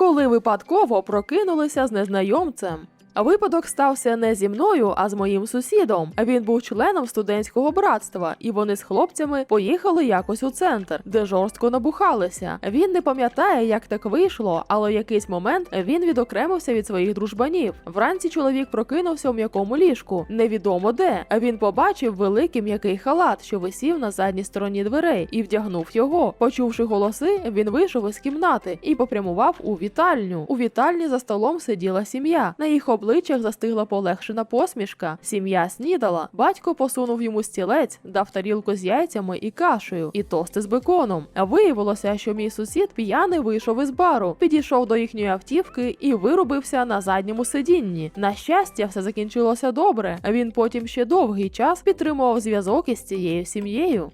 коли випадково прокинулися з незнайомцем. Випадок стався не зі мною, а з моїм сусідом. Він був членом студентського братства, і вони з хлопцями поїхали якось у центр, де жорстко набухалися. Він не пам'ятає, як так вийшло, але в якийсь момент він відокремився від своїх дружбанів. Вранці чоловік прокинувся у м'якому ліжку, невідомо де. Він побачив великий м'який халат, що висів на задній стороні дверей, і вдягнув його. Почувши голоси, він вийшов із кімнати і попрямував у вітальню. У вітальні за столом сиділа сім'я. На їх обличчях застигла полегшена посмішка. Сім'я снідала. Батько посунув йому стілець, дав тарілку з яйцями і кашею, і тости з беконом. А Виявилося, що мій сусід п'яний вийшов із бару, підійшов до їхньої автівки і вирубився на задньому сидінні. На щастя, все закінчилося добре. Він потім ще довгий час підтримував зв'язок із цією сім'єю.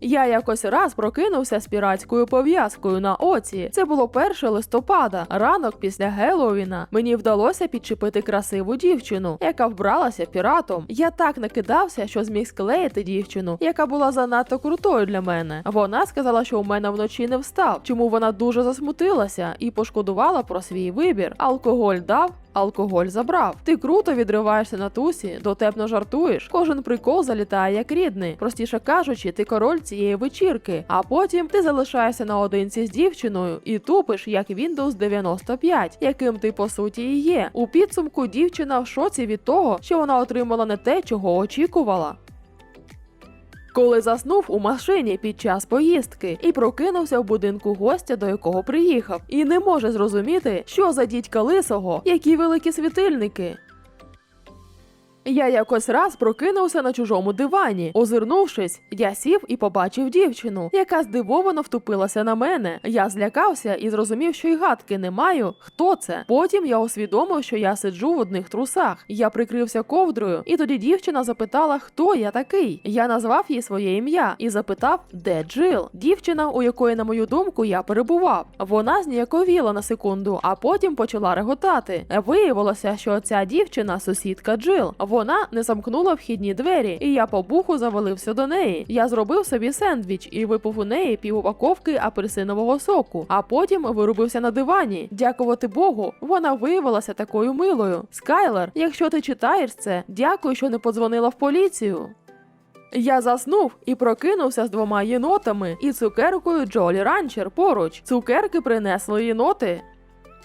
Я якось раз прокинувся з піратською пов'язкою на оці. Це було 1 листопада, ранок після Геловіна. Мені вдалося підчепити красиву дівчину, яка вбралася піратом. Я так накидався, що зміг склеїти дівчину, яка була занадто крутою для мене. Вона сказала, що у мене вночі не встав, чому вона дуже засмутилася і пошкодувала про свій вибір. Алкоголь дав. Алкоголь забрав. Ти круто відриваєшся на тусі, дотепно жартуєш. Кожен прикол залітає як рідний. Простіше кажучи, ти король цієї вечірки, а потім ти залишаєшся наодинці з дівчиною і тупиш як Windows 95, яким ти по суті і є. У підсумку дівчина в шоці від того, що вона отримала не те, чого очікувала. Коли заснув у машині під час поїздки і прокинувся в будинку гостя, до якого приїхав, і не може зрозуміти, що за дідька лисого, які великі світильники. Я якось раз прокинувся на чужому дивані. Озирнувшись, я сів і побачив дівчину, яка здивовано втупилася на мене. Я злякався і зрозумів, що й гадки не маю. Хто це? Потім я усвідомив, що я сиджу в одних трусах. Я прикрився ковдрою, і тоді дівчина запитала, хто я такий. Я назвав їй своє ім'я і запитав, де Джил. Дівчина, у якої, на мою думку, я перебував. Вона зніяковіла на секунду, а потім почала реготати. Виявилося, що ця дівчина сусідка Джил. Вона не замкнула вхідні двері, і я по буху завалився до неї. Я зробив собі сендвіч і випив у неї пів упаковки апельсинового соку, а потім вирубився на дивані. Дякувати Богу, вона виявилася такою милою. Скайлер, якщо ти читаєш це, дякую, що не подзвонила в поліцію. Я заснув і прокинувся з двома єнотами і цукеркою Джолі Ранчер поруч. Цукерки принесли єноти.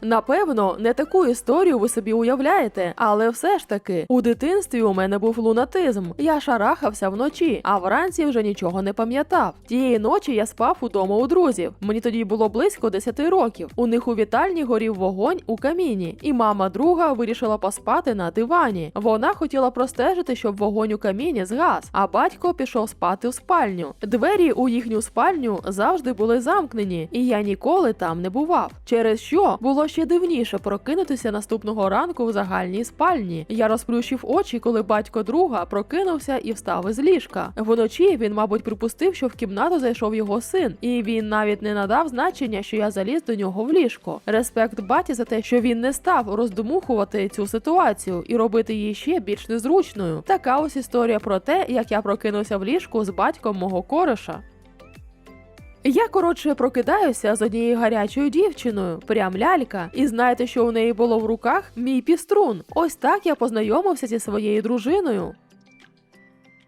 Напевно, не таку історію ви собі уявляєте, але все ж таки у дитинстві у мене був лунатизм. Я шарахався вночі, а вранці вже нічого не пам'ятав. Тієї ночі я спав удома у друзів. Мені тоді було близько 10 років. У них у вітальні горів вогонь у каміні, і мама друга вирішила поспати на дивані. Вона хотіла простежити, щоб вогонь у каміні згас, а батько пішов спати в спальню. Двері у їхню спальню завжди були замкнені, і я ніколи там не бував. Через що було ще дивніше прокинутися наступного ранку в загальній спальні. Я розплющив очі, коли батько друга прокинувся і встав із ліжка. Вночі він, мабуть, припустив, що в кімнату зайшов його син, і він навіть не надав значення, що я заліз до нього в ліжко. Респект баті за те, що він не став роздумухувати цю ситуацію і робити її ще більш незручною. Така ось історія про те, як я прокинувся в ліжку з батьком мого кореша. Я коротше прокидаюся з однією гарячою дівчиною, прям лялька, і знаєте, що у неї було в руках? Мій піструн. Ось так я познайомився зі своєю дружиною.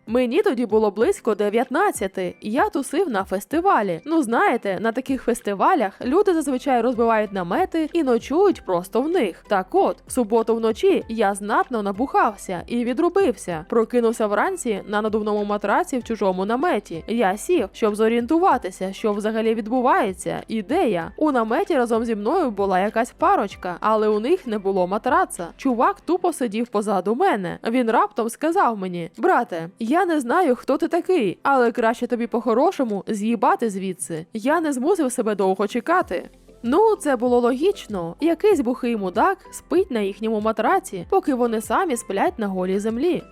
Мені тоді було близько 19, і я тусив на фестивалі. Ну знаєте, на таких фестивалях люди зазвичай розбивають намети і ночують просто в них. Так от, в суботу вночі я знатно набухався і відрубився. Прокинувся вранці на надувному матраці в чужому наметі. Я сів, щоб зорієнтуватися, що взагалі відбувається, і де я. У наметі разом зі мною була якась парочка, але у них не було матраца. Чувак тупо сидів позаду мене. Він раптом сказав мені: брате, я не знаю, хто ти такий, але краще тобі по-хорошому з'їбати звідси. Я не змусив себе довго чекати. Ну, це було логічно. Якийсь бухий мудак спить на їхньому матраці, поки вони самі сплять на голій землі.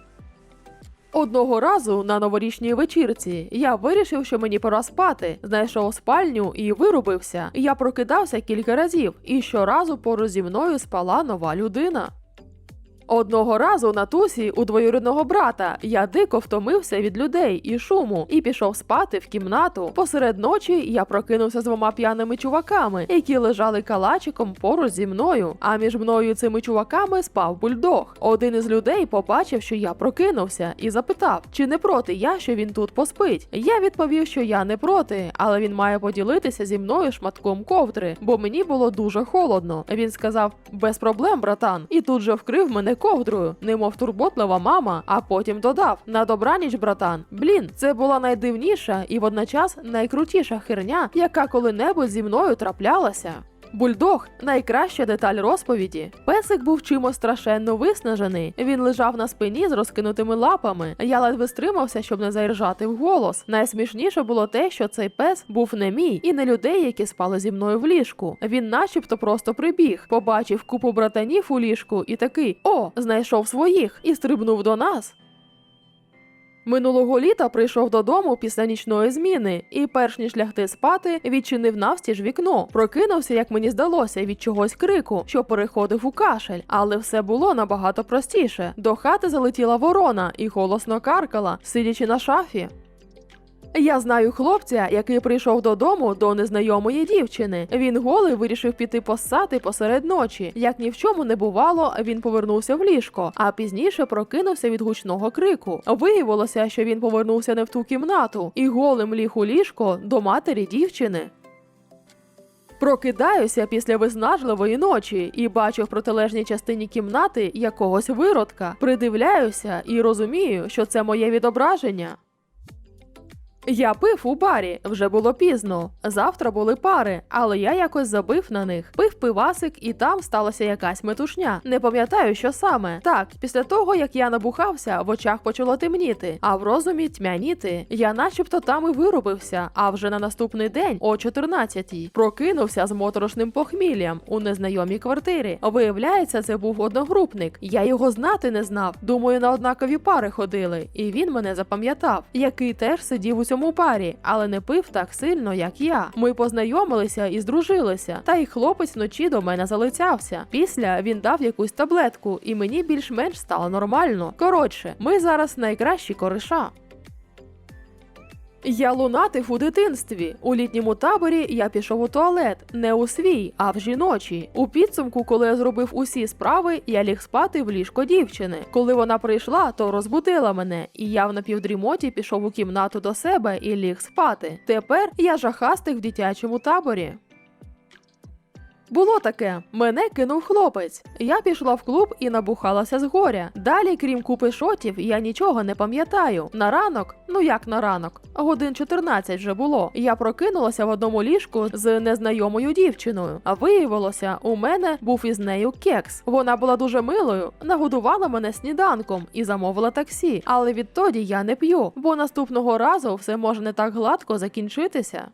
Одного разу на новорічній вечірці я вирішив, що мені пора спати. Знайшов спальню і вирубився. Я прокидався кілька разів, і щоразу поруч зі мною спала нова людина. Одного разу на тусі у двоюрідного брата я дико втомився від людей і шуму і пішов спати в кімнату. Посеред ночі я прокинувся з двома п'яними чуваками, які лежали калачиком поруч зі мною. А між мною і цими чуваками спав бульдог. Один із людей побачив, що я прокинувся, і запитав, чи не проти я, що він тут поспить. Я відповів, що я не проти, але він має поділитися зі мною шматком ковдри, бо мені було дуже холодно. Він сказав: без проблем, братан, і тут же вкрив мене ковдрою, немов турботлива мама. А потім додав: на добраніч, братан. Блін, це була найдивніша і водночас найкрутіша херня, яка коли-небудь зі мною траплялася. Бульдог найкраща деталь розповіді. Песик був чимось страшенно виснажений. Він лежав на спині з розкинутими лапами. Я ледве стримався, щоб не заіржати вголос. Найсмішніше було те, що цей пес був не мій і не людей, які спали зі мною в ліжку. Він, начебто, просто прибіг, побачив купу братанів у ліжку і такий: о, знайшов своїх і стрибнув до нас. Минулого літа прийшов додому після нічної зміни, і, перш ніж лягти спати, відчинив навстіж вікно. Прокинувся, як мені здалося, від чогось крику, що переходив у кашель, але все було набагато простіше. До хати залетіла ворона і голосно каркала, сидячи на шафі. Я знаю хлопця, який прийшов додому до незнайомої дівчини. Він голий вирішив піти поссати посеред ночі. Як ні в чому не бувало, він повернувся в ліжко, а пізніше прокинувся від гучного крику. Виявилося, що він повернувся не в ту кімнату і голим ліг у ліжко до матері дівчини. Прокидаюся після виснажливої ночі і бачу в протилежній частині кімнати якогось виродка. Придивляюся і розумію, що це моє відображення. Я пив у барі, вже було пізно. Завтра були пари, але я якось забив на них. Пив пивасик, і там сталася якась метушня. Не пам'ятаю, що саме. Так, після того як я набухався, в очах почало темніти, а в розумі тьмяніти. Я, начебто, там і вирубився. А вже на наступний день, о 14-й, прокинувся з моторошним похміллям у незнайомій квартирі. Виявляється, це був одногрупник. Я його знати не знав. Думаю, на однакові пари ходили, і він мене запам'ятав, який теж сидів у цьому парі, але не пив так сильно, як я. Ми познайомилися і здружилися. Та й хлопець вночі до мене залицявся. Після він дав якусь таблетку, і мені більш-менш стало нормально. Коротше, ми зараз найкращі кориша. Я лунатив у дитинстві. У літньому таборі я пішов у туалет не у свій, а в жіночій. У підсумку, коли я зробив усі справи, я ліг спати в ліжко дівчини. Коли вона прийшла, то розбудила мене, і я в напівдрімоті пішов у кімнату до себе і ліг спати. Тепер я жахастик в дитячому таборі. Було таке, мене кинув хлопець. Я пішла в клуб і набухалася з горя. Далі, крім купи шотів, я нічого не пам'ятаю. На ранок, ну як на ранок, годин 14 вже було. Я прокинулася в одному ліжку з незнайомою дівчиною. А виявилося, у мене був із нею кекс. Вона була дуже милою, нагодувала мене сніданком і замовила таксі. Але відтоді я не п'ю, бо наступного разу все може не так гладко закінчитися.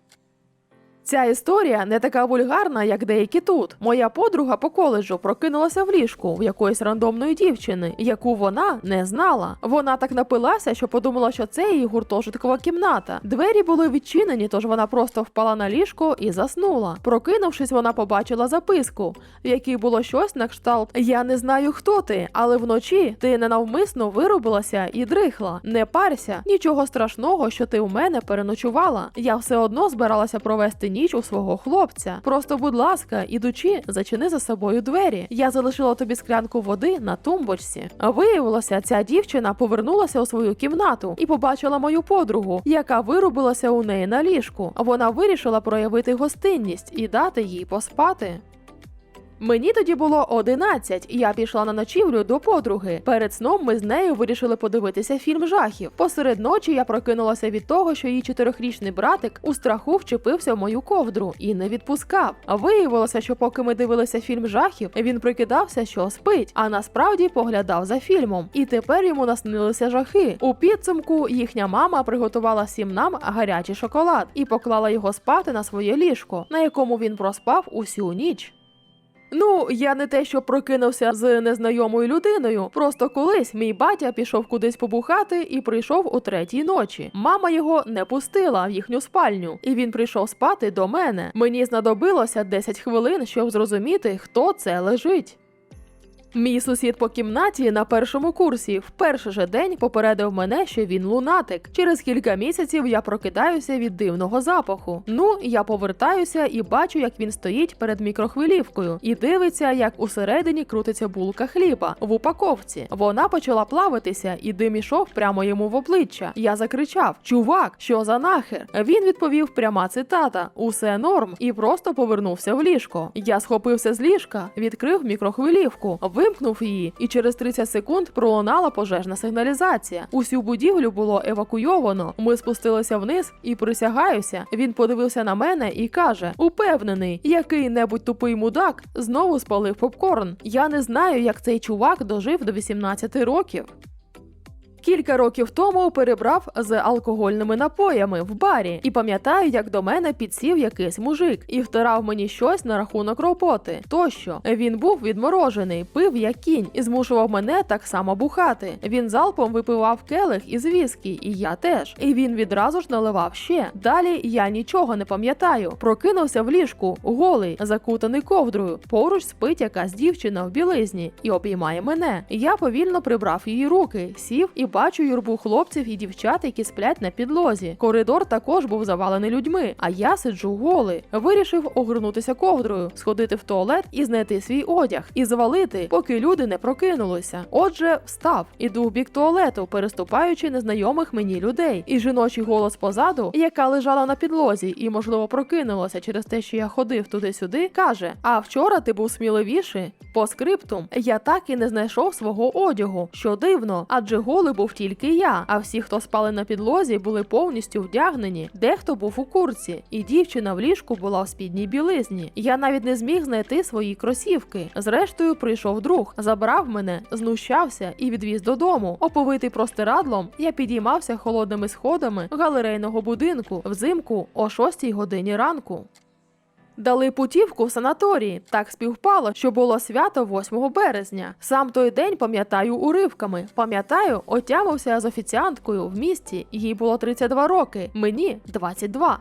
Ця історія не така вульгарна, як деякі тут. Моя подруга по коледжу прокинулася в ліжку в якоїсь рандомної дівчини, яку вона не знала. Вона так напилася, що подумала, що це її гуртожиткова кімната. Двері були відчинені, тож вона просто впала на ліжко і заснула. Прокинувшись, вона побачила записку, в якій було щось на кшталт Я не знаю, хто ти, але вночі ти ненавмисно вирубилася і дрихла. Не парся, нічого страшного, що ти у мене переночувала. Я все одно збиралася провести ніч у свого хлопця. Просто, будь ласка, ідучи, зачини за собою двері. Я залишила тобі склянку води на тумбочці. Виявилося, ця дівчина повернулася у свою кімнату і побачила мою подругу, яка вирубилася у неї на ліжку. Вона вирішила проявити гостинність і дати їй поспати. Мені тоді було 11, і я пішла на ночівлю до подруги. Перед сном ми з нею вирішили подивитися фільм жахів. Посеред ночі я прокинулася від того, що її чотирьохрічний братик у страху вчепився в мою ковдру і не відпускав. Виявилося, що поки ми дивилися фільм жахів, він прикидався, що спить, а насправді поглядав за фільмом. І тепер йому наснилися жахи. У підсумку їхня мама приготувала всім нам гарячий шоколад і поклала його спати на своє ліжко, на якому він проспав усю ніч. Ну, я не те, що прокинувся з незнайомою людиною. Просто колись мій батя пішов кудись побухати і прийшов у третій ночі. Мама його не пустила в їхню спальню, і він прийшов спати до мене. Мені знадобилося 10 хвилин, щоб зрозуміти, хто це лежить. Мій сусід по кімнаті на першому курсі в перший же день попередив мене, що він лунатик. Через кілька місяців я прокидаюся від дивного запаху. Ну, я повертаюся і бачу, як він стоїть перед мікрохвилівкою і дивиться, як усередині крутиться булка хліба в упаковці. Вона почала плавитися, і дим ішов прямо йому в обличчя. Я закричав: Чувак, що за нахер? Він відповів пряма цитата: Усе норм, і просто повернувся в ліжко. Я схопився з ліжка, відкрив мікрохвилівку, вимкнув її, і через 30 секунд пролунала пожежна сигналізація. Усю будівлю було евакуйовано. Ми спустилися вниз і присягаюся. Він подивився на мене і каже: Упевнений, який-небудь тупий мудак знову спалив попкорн. Я не знаю, як цей чувак дожив до 18 років. Кілька років тому перебрав з алкогольними напоями в барі і пам'ятаю, як до мене підсів якийсь мужик і втирав мені щось на рахунок роботи. Тощо він був відморожений, пив як кінь і змушував мене так само бухати. Він залпом випивав келих із віскі, і я теж. І він відразу ж наливав ще. Далі я нічого не пам'ятаю. Прокинувся в ліжку, голий, закутаний ковдрою. Поруч спить якась дівчина в білизні і обіймає мене. Я повільно прибрав її руки, сів і бачу юрбу хлопців і дівчат, які сплять на підлозі. Коридор також був завалений людьми, а я сиджу голий. Вирішив огорнутися ковдрою, сходити в туалет і знайти свій одяг, і завалити, поки люди не прокинулися. Отже, встав, іду в бік туалету, переступаючи незнайомих мені людей. І жіночий голос позаду, яка лежала на підлозі і, можливо, прокинулася через те, що я ходив туди-сюди, каже: А вчора ти був сміливіший? По скриптум, я так і не знайшов свого одягу, що дивно, адже голий був тільки я, а всі, хто спали на підлозі, були повністю вдягнені. Дехто був у курці, і дівчина в ліжку була в спідній білизні. Я навіть не зміг знайти свої кросівки. Зрештою, прийшов друг, забрав мене, знущався і відвіз додому. Оповитий простирадлом, я підіймався холодними сходами галерейного будинку взимку о 6 годині ранку. Дали путівку в санаторії. Так співпало, що було свято 8 березня. Сам той день пам'ятаю уривками. Пам'ятаю, отямився з офіціанткою в місті. Їй було 32 роки, мені 22.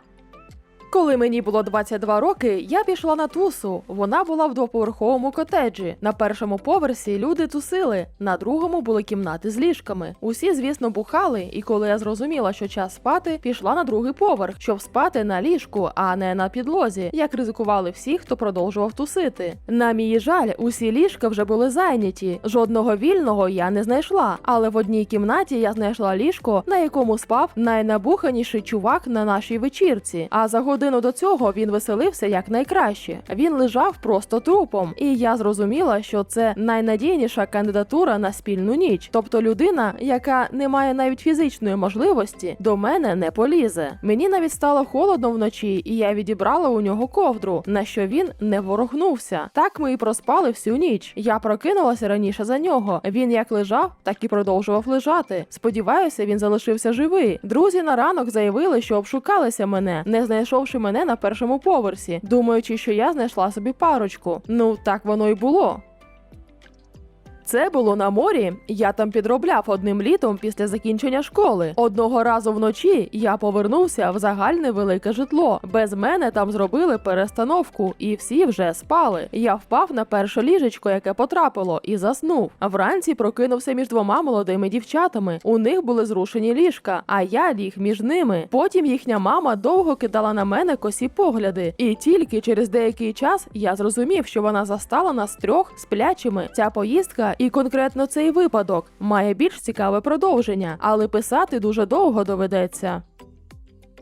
Коли мені було 22 роки, я пішла на тусу. Вона була в двоповерховому котеджі. На першому поверсі люди тусили, на другому були кімнати з ліжками. Усі, звісно, бухали, і коли я зрозуміла, що час спати, пішла на другий поверх, щоб спати на ліжку, а не на підлозі, як ризикували всі, хто продовжував тусити. На мій жаль, усі ліжка вже були зайняті. Жодного вільного я не знайшла. Але в одній кімнаті я знайшла ліжко, на якому спав найнабуханіший чувак на нашій вечірці. А за годину до цього він веселився як найкраще. Він лежав просто трупом, і я зрозуміла, що це найнадійніша кандидатура на спільну ніч. Тобто людина, яка не має навіть фізичної можливості, до мене не полізе. Мені навіть стало холодно вночі, і я відібрала у нього ковдру, на що він не ворогнувся. Так ми і проспали всю ніч. Я прокинулася раніше за нього. Він як лежав, так і продовжував лежати. Сподіваюся, він залишився живий. Друзі на ранок заявили, що обшукалися мене, не знайшовши мене на першому поверсі, думаючи, що я знайшла собі парочку. Ну так воно й було. Це було на морі. Я там підробляв одним літом після закінчення школи. Одного разу вночі я повернувся в загальне велике житло. Без мене там зробили перестановку, і всі вже спали. Я впав на перше ліжечко, яке потрапило, і заснув. Вранці прокинувся між двома молодими дівчатами. У них були зрушені ліжка, а я ліг між ними. Потім їхня мама довго кидала на мене косі погляди, і тільки через деякий час я зрозумів, що вона застала нас трьох сплячими. Ця поїздка і конкретно цей випадок має більш цікаве продовження, але писати дуже довго доведеться.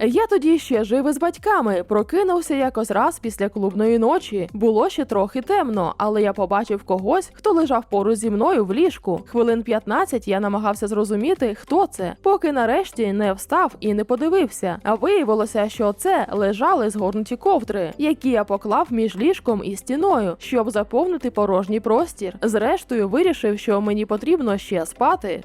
Я тоді ще жив із батьками, прокинувся якось раз після клубної ночі. Було ще трохи темно, але я побачив когось, хто лежав поруч зі мною в ліжку. Хвилин 15 я намагався зрозуміти, хто це, поки нарешті не встав і не подивився. А виявилося, що це лежали згорнуті ковдри, які я поклав між ліжком і стіною, щоб заповнити порожній простір. Зрештою, вирішив, що мені потрібно ще спати.